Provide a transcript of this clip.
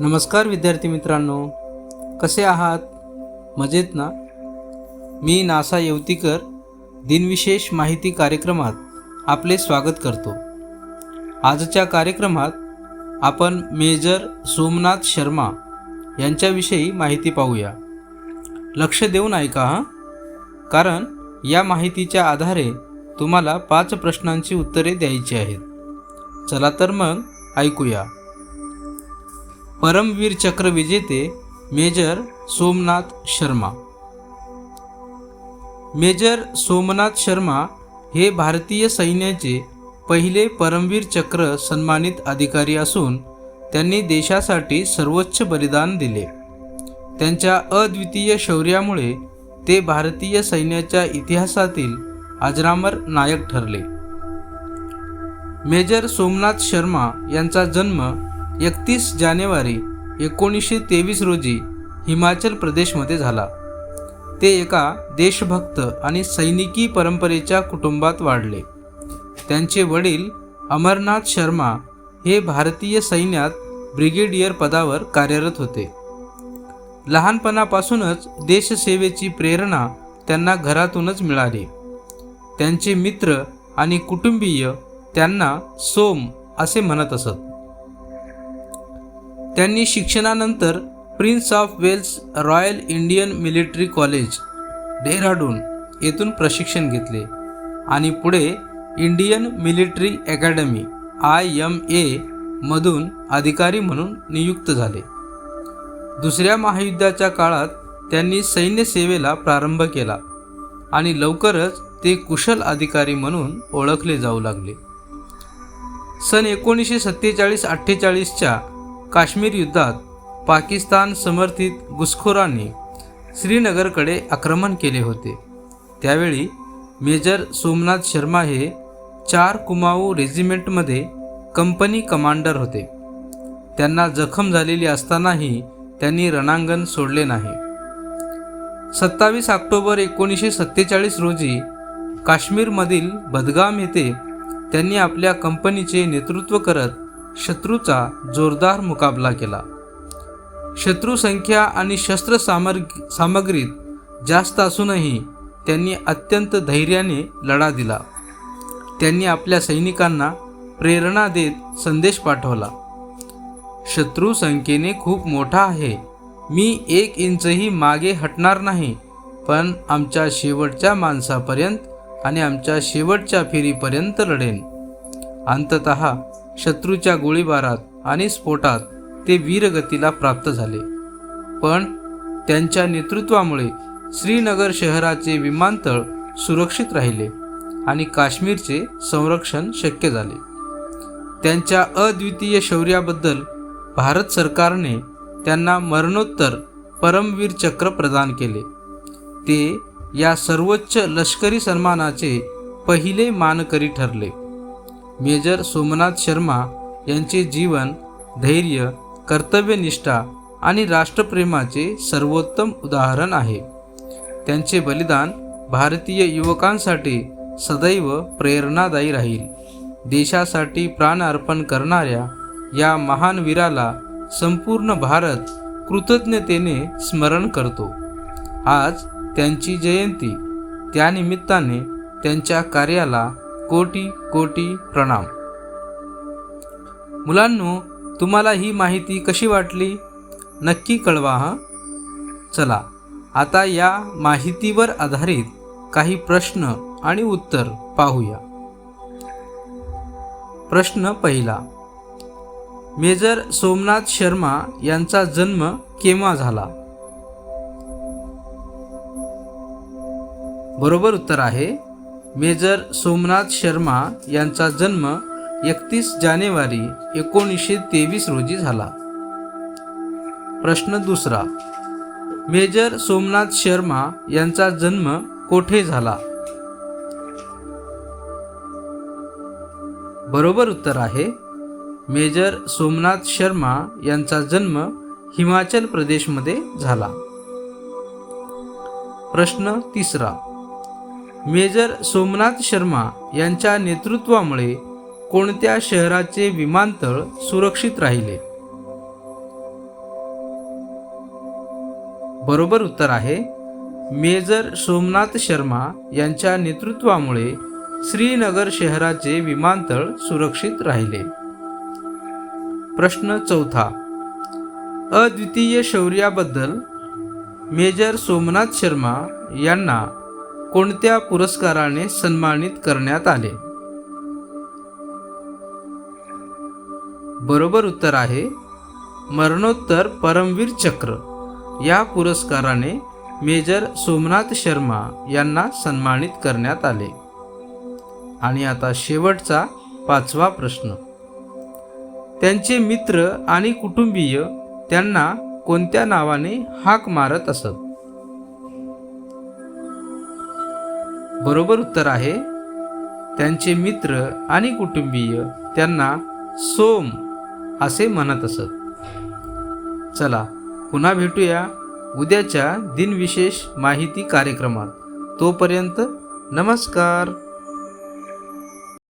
नमस्कार विद्यार्थी मित्रांनो कसे आहात? मजेत ना? मी नासा येवतीकर दिनविशेष माहिती कार्यक्रमात आपले स्वागत करतो. आजच्या कार्यक्रमात आपण मेजर सोमनाथ शर्मा यांच्याविषयी माहिती पाहूया. लक्ष देऊन ऐका हां? कारण या माहितीच्या आधारे तुम्हाला पाच प्रश्नांची उत्तरे द्यायची आहेत. चला तर मग ऐकूया. परमवीर चक्र विजेते मेजर सोमनाथ शर्मा. मेजर सोमनाथ शर्मा हे भारतीय सैन्याचे पहिले परमवीर चक्र सन्मानित अधिकारी असून त्यांनी देशासाठी सर्वोच्च बलिदान दिले. त्यांच्या अद्वितीय शौर्यामुळे ते भारतीय सैन्याच्या इतिहासातील अजरामर नायक ठरले. मेजर सोमनाथ शर्मा यांचा जन्म एकतीस जानेवारी एकोणीसशे तेवीस रोजी हिमाचल प्रदेशमध्ये झाला. ते एका देशभक्त आणि सैनिकी परंपरेच्या कुटुंबात वाढले. त्यांचे वडील अमरनाथ शर्मा हे भारतीय सैन्यात ब्रिगेडियर पदावर कार्यरत होते. लहानपणापासूनच देशसेवेची प्रेरणा त्यांना घरातूनच मिळाली. त्यांचे मित्र आणि कुटुंबीय त्यांना सोम असे म्हणत असत. त्यांनी शिक्षणानंतर Prince of Wales Royal Indian Military College Dehradun येथून प्रशिक्षण घेतले आणि पुढे Indian Military Academy I M A मधून अधिकारी म्हणून नियुक्त झाले. दुसऱ्या महायुद्धाच्या काळात त्यांनी सैन्यसेवेला प्रारंभ केला आणि लवकरच ते कुशल अधिकारी म्हणून ओळखले जाऊ लागले. सन एकोणीसशे सत्तेचाळीस अठ्ठेचाळीसच्या काश्मीर युद्धात पाकिस्तान समर्थित घुसखोरांनी श्रीनगरकडे आक्रमण केले होते. त्यावेळी मेजर सोमनाथ शर्मा हे चार कुमाऊ रेजिमेंटमध्ये कंपनी कमांडर होते. त्यांना जखम झालेली असतानाही त्यांनी रणांगण सोडले नाही. सत्तावीस ऑक्टोबर एकोणीसशे सत्तेचाळीस रोजी काश्मीरमधील बदगाम येथे त्यांनी आपल्या कंपनीचे नेतृत्व करत शत्रूचा जोरदार मुकाबला केला. शत्रू संख्या आणि शस्त्र सामग्री सामग्रीत जास्त असूनही त्यांनी अत्यंत धैर्याने लढा दिला. त्यांनी आपल्या सैनिकांना प्रेरणा देत संदेश पाठवला. शत्रू संख्येने खूप मोठा आहे. मी एक इंचही मागे हटणार नाही पण आमच्या शेवटच्या माणसापर्यंत आणि आमच्या शेवटच्या फेरीपर्यंत लढेन. अंतत शत्रूच्या गोळीबारात आणि स्फोटात ते वीरगतीला प्राप्त झाले. पण त्यांच्या नेतृत्वामुळे श्रीनगर शहराचे विमानतळ सुरक्षित राहिले आणि काश्मीरचे संरक्षण शक्य झाले. त्यांच्या अद्वितीय शौर्याबद्दल भारत सरकारने त्यांना मरणोत्तर परमवीर चक्र प्रदान केले. ते या सर्वोच्च लष्करी सन्मानाचे पहिले मानकरी ठरले. मेजर सोमनाथ शर्मा यांचे जीवन धैर्य कर्तव्यनिष्ठा आणि राष्ट्रप्रेमाचे सर्वोत्तम उदाहरण आहे. त्यांचे बलिदान भारतीय युवकांसाठी सदैव प्रेरणादायी राहील. देशासाठी प्राण अर्पण करणाऱ्या या महान वीराला संपूर्ण भारत कृतज्ञतेने स्मरण करतो. आज त्यांची जयंती. त्यानिमित्ताने त्यांच्या कार्याला कोटी कोटी प्रणाम. मुलांनो तुम्हाला ही माहिती कशी वाटली? नक्की कळवा हां? चला आता या माहितीवर आधारित काही प्रश्न आणि उत्तर पाहूया. प्रश्न पहिला. मेजर सोमनाथ शर्मा यांचा जन्म केव्हा झाला? बरोबर उत्तर आहे मेजर सोमनाथ शर्मा यांचा जन्म एकतीस जानेवारी एकोणीसशे तेवीस रोजी झाला. प्रश्न दुसरा. मेजर सोमनाथ शर्मा यांचा जन्म कोठे झाला? बरोबर उत्तर आहे मेजर सोमनाथ शर्मा यांचा जन्म हिमाचल प्रदेशमध्ये झाला. प्रश्न तिसरा. मेजर सोमनाथ शर्मा यांच्या नेतृत्वामुळे कोणत्या शहराचे विमानतळ सुरक्षित राहिले? बरोबर उत्तर आहे मेजर सोमनाथ शर्मा यांच्या नेतृत्वामुळे श्रीनगर शहराचे विमानतळ सुरक्षित राहिले. प्रश्न चौथा अद्वितीय शौर्याबद्दल मेजर सोमनाथ शर्मा यांना कोणत्या पुरस्काराने सन्मानित करण्यात आले? बरोबर उत्तर आहे मरणोत्तर परमवीर चक्र. या पुरस्काराने मेजर सोमनाथ शर्मा यांना सन्मानित करण्यात आले. आणि आता शेवटचा पाचवा प्रश्न. त्यांचे मित्र आणि कुटुंबीय त्यांना कोणत्या नावाने हाक मारत असत? बरोबर उत्तर आहे. त्यांचे मित्र आणि कुटुंबीय त्यांना सोम असे म्हणत असत. चला पुन्हा भेटूया उद्याच्या दिनविशेष माहिती कार्यक्रमात. तोपर्यंत नमस्कार.